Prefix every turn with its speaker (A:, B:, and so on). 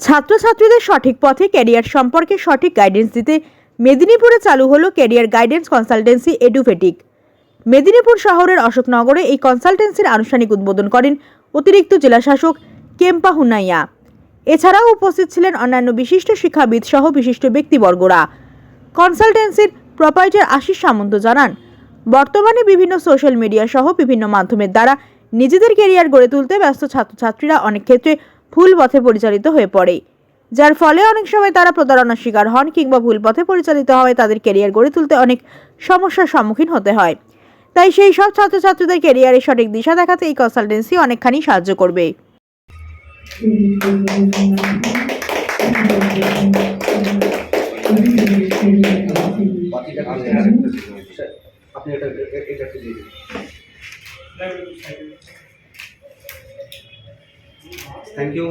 A: ছাত্রছাত্রীদের সঠিক পথে ক্যারিয়ার সম্পর্কে সঠিক গাইডেন্স দিতে মেদিনীপুরে চালু হলো ক্যারিয়ার গাইডেন্স কনসালটেন্সি এডুফেটিক মেদিনীপুর শহরের অশোকনগরে এই কনসালটেন্সির আনুষ্ঠানিক উদ্বোধন করেন অতিরিক্ত জেলাশাসক কেম্পা হুনাইয়া। এছাড়াও উপস্থিত ছিলেন অন্যান্য বিশিষ্ট শিক্ষাবিদ সহ বিশিষ্ট ব্যক্তিবর্গরা। কনসালটেন্সির প্রপাইটার আশিস সামন্ত জানান, বর্তমানে বিভিন্ন সোশ্যাল মিডিয়া সহ বিভিন্ন মাধ্যমের দ্বারা নিজেদের ক্যারিয়ার গড়ে তুলতে ব্যস্ত ছাত্রছাত্রীরা অনেক ক্ষেত্রে ভুল পথে পরিচালিত হয়ে পড়ে। যার ফলে অনেক সময় তারা প্রতারণার শিকার হন কিংবা ভুল পথে পরিচালিত হওয়ায় তাদের কেরিয়ার গড়ে তুলতে অনেক সমস্যার সম্মুখীন হতে হয়। তাই সেই সব ছাত্রছাত্রীদের কেরিয়ারের সঠিক দিশা দেখাতে এই কনসালটেন্সি অনেকখানি সাহায্য করবে।
B: আপনি এটা এটা দিয়ে দিন থ্যাংক ইউ